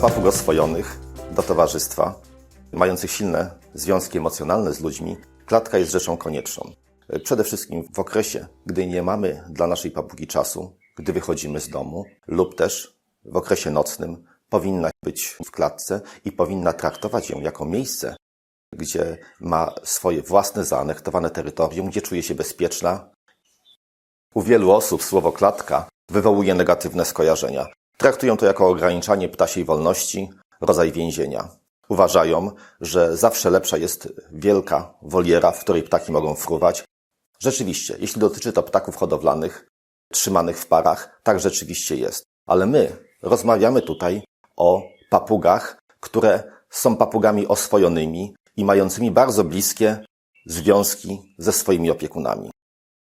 Papug oswojonych do towarzystwa, mających silne związki emocjonalne z ludźmi, klatka jest rzeczą konieczną. Przede wszystkim w okresie, gdy nie mamy dla naszej papugi czasu, gdy wychodzimy z domu, lub też w okresie nocnym, powinna być w klatce i powinna traktować ją jako miejsce, gdzie ma swoje własne zaanektowane terytorium, gdzie czuje się bezpieczna. U wielu osób słowo klatka wywołuje negatywne skojarzenia. Traktują to jako ograniczanie ptasiej wolności, rodzaj więzienia. Uważają, że zawsze lepsza jest wielka woliera, w której ptaki mogą fruwać. Rzeczywiście, jeśli dotyczy to ptaków hodowlanych, trzymanych w parach, tak rzeczywiście jest. Ale my rozmawiamy tutaj o papugach, które są papugami oswojonymi i mającymi bardzo bliskie związki ze swoimi opiekunami.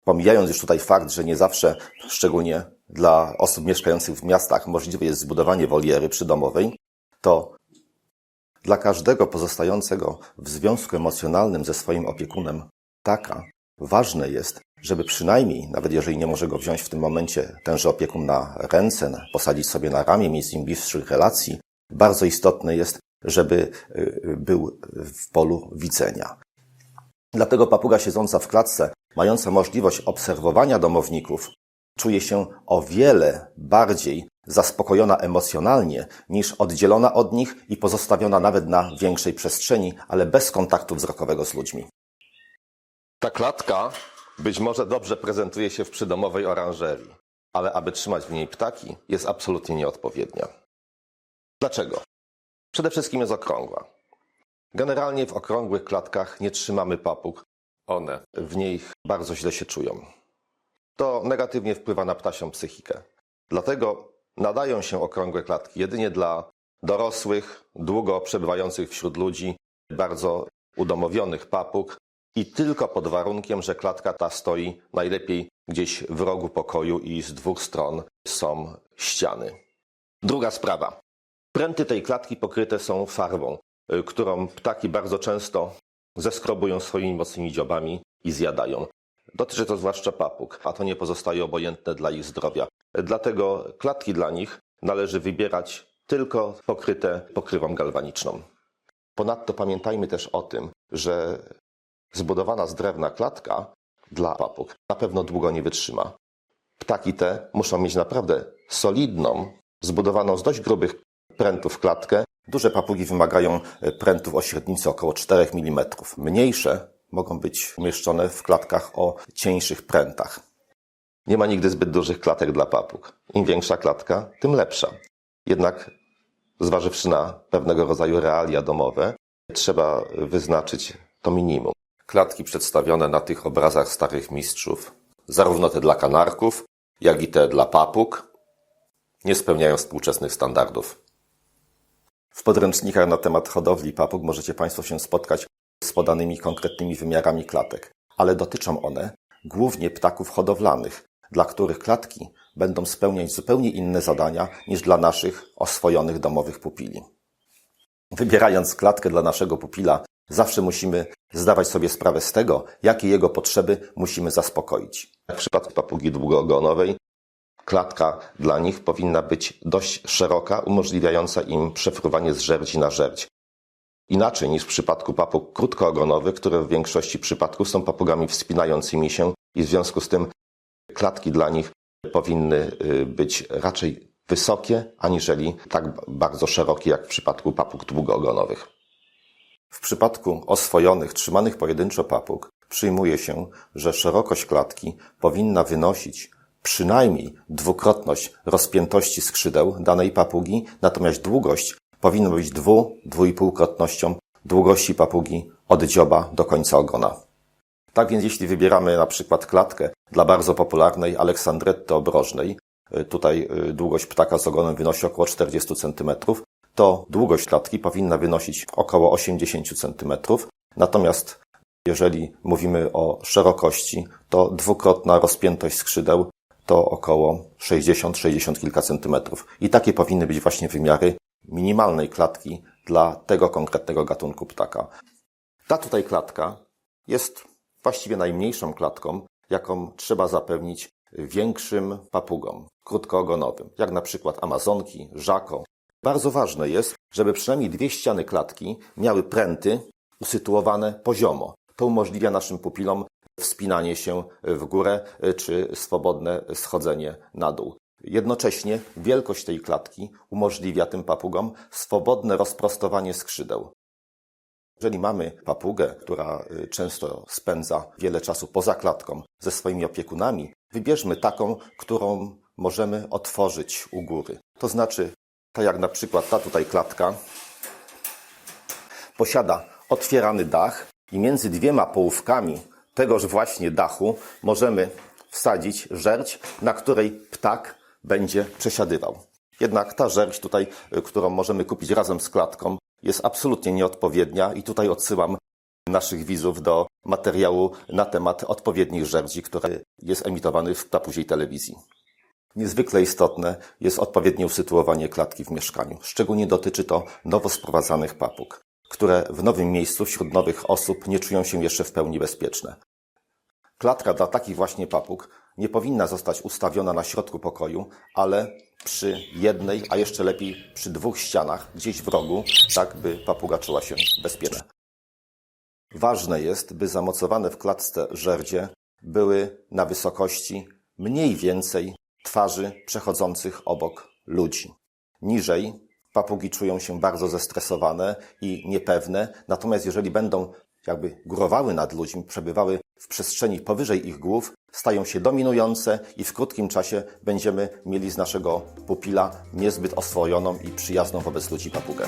Pomijając już tutaj fakt, że nie zawsze, szczególnie dla osób mieszkających w miastach, możliwe jest zbudowanie woliery przydomowej, to dla każdego pozostającego w związku emocjonalnym ze swoim opiekunem taka ważne jest, żeby przynajmniej, nawet jeżeli nie może go wziąć w tym momencie tenże opiekun na ręce, posadzić sobie na ramię, mieć z nim bliższych relacji, bardzo istotne jest, żeby y, był w polu widzenia. Dlatego papuga siedząca w klatce, mająca możliwość obserwowania domowników, czuje się o wiele bardziej zaspokojona emocjonalnie niż oddzielona od nich i pozostawiona nawet na większej przestrzeni, ale bez kontaktu wzrokowego z ludźmi. Ta klatka być może dobrze prezentuje się w przydomowej oranżerii, ale aby trzymać w niej ptaki, jest absolutnie nieodpowiednia. Dlaczego? Przede wszystkim jest okrągła. Generalnie w okrągłych klatkach nie trzymamy papug. One w niej bardzo źle się czują. To negatywnie wpływa na ptasią psychikę. Dlatego nadają się okrągłe klatki jedynie dla dorosłych, długo przebywających wśród ludzi, bardzo udomowionych papug i tylko pod warunkiem, że klatka ta stoi najlepiej gdzieś w rogu pokoju i z dwóch stron są ściany. Druga sprawa. Pręty tej klatki pokryte są farbą, y, którą ptaki bardzo często zeskrobują swoimi mocnymi dziobami i zjadają. Dotyczy to zwłaszcza papug, a to nie pozostaje obojętne dla ich zdrowia. Dlatego klatki dla nich należy wybierać tylko pokryte pokrywą galwaniczną. Ponadto pamiętajmy też o tym, że zbudowana z drewna klatka dla papug na pewno długo nie wytrzyma. Ptaki te muszą mieć naprawdę solidną, zbudowaną z dość grubych prętów klatkę. Duże papugi wymagają prętów o średnicy około 4 mm. Mniejsze mogą być umieszczone w klatkach o cieńszych prętach. Nie ma nigdy zbyt dużych klatek dla papug. Im większa klatka, tym lepsza. Jednak zważywszy na pewnego rodzaju realia domowe, trzeba wyznaczyć to minimum. Klatki przedstawione na tych obrazach starych mistrzów, zarówno te dla kanarków, jak i te dla papug, nie spełniają współczesnych standardów. W podręcznikach na temat hodowli papug możecie Państwo się spotkać z podanymi konkretnymi wymiarami klatek, ale dotyczą one głównie ptaków hodowlanych, dla których klatki będą spełniać zupełnie inne zadania niż dla naszych oswojonych domowych pupili. Wybierając klatkę dla naszego pupila, zawsze musimy zdawać sobie sprawę z tego, jakie jego potrzeby musimy zaspokoić. W przypadku papugi długoogonowej klatka dla nich powinna być dość szeroka, umożliwiająca im przefruwanie z żerdzi na żerdź. Inaczej niż w przypadku papug krótkoogonowych, które w większości przypadków są papugami wspinającymi się i w związku z tym klatki dla nich powinny y, być raczej wysokie, aniżeli tak bardzo szerokie jak w przypadku papug długoogonowych. W przypadku oswojonych, trzymanych pojedynczo papug przyjmuje się, że szerokość klatki powinna wynosić przynajmniej dwukrotność rozpiętości skrzydeł danej papugi, natomiast długość powinna być dwu, dwuipółkrotnością długości papugi od dzioba do końca ogona. Tak więc jeśli wybieramy na przykład klatkę dla bardzo popularnej Aleksandretty obrożnej, y, tutaj y, długość ptaka z ogonem wynosi około 40 cm, to długość klatki powinna wynosić około 80 cm. Natomiast jeżeli mówimy o szerokości, to dwukrotna rozpiętość skrzydeł to około 60-60 kilka centymetrów. I takie powinny być właśnie wymiary minimalnej klatki dla tego konkretnego gatunku ptaka. Ta tutaj klatka jest właściwie najmniejszą klatką, jaką trzeba zapewnić większym papugom, krótkoogonowym, jak na przykład amazonki, żako, Bardzo ważne jest, żeby przynajmniej dwie ściany klatki miały pręty usytuowane poziomo. To umożliwia naszym pupilom wspinanie się w górę y, czy swobodne schodzenie na dół. Jednocześnie wielkość tej klatki umożliwia tym papugom swobodne rozprostowanie skrzydeł. Jeżeli mamy papugę, która y, często spędza wiele czasu poza klatką ze swoimi opiekunami, wybierzmy taką, którą możemy otworzyć u góry. To znaczy, tak jak na przykład ta tutaj klatka, posiada otwierany dach i między dwiema połówkami tegoż właśnie dachu możemy wsadzić żerć, na której ptak będzie przesiadywał. Jednak ta żerć tutaj, y, którą możemy kupić razem z klatką, jest absolutnie nieodpowiednia i tutaj odsyłam naszych widzów do materiału na temat odpowiednich żerdzi, który jest emitowany w papuziej telewizji. Niezwykle istotne jest odpowiednie usytuowanie klatki w mieszkaniu. Szczególnie dotyczy to nowo sprowadzanych papug, które w nowym miejscu wśród nowych osób nie czują się jeszcze w pełni bezpieczne. Klatka dla takich właśnie papug nie powinna zostać ustawiona na środku pokoju, ale przy jednej, a jeszcze lepiej przy dwóch ścianach, gdzieś w rogu, tak by papuga czuła się bezpiecznie. Ważne jest, by zamocowane w klatce żerdzie były na wysokości mniej więcej twarzy przechodzących obok ludzi. Niżej papugi czują się bardzo zestresowane i niepewne, natomiast jeżeli będą jakby górowały nad ludźmi, przebywały w przestrzeni powyżej ich głów, stają się dominujące i w krótkim czasie będziemy mieli z naszego pupila niezbyt oswojoną i przyjazną wobec ludzi papugę.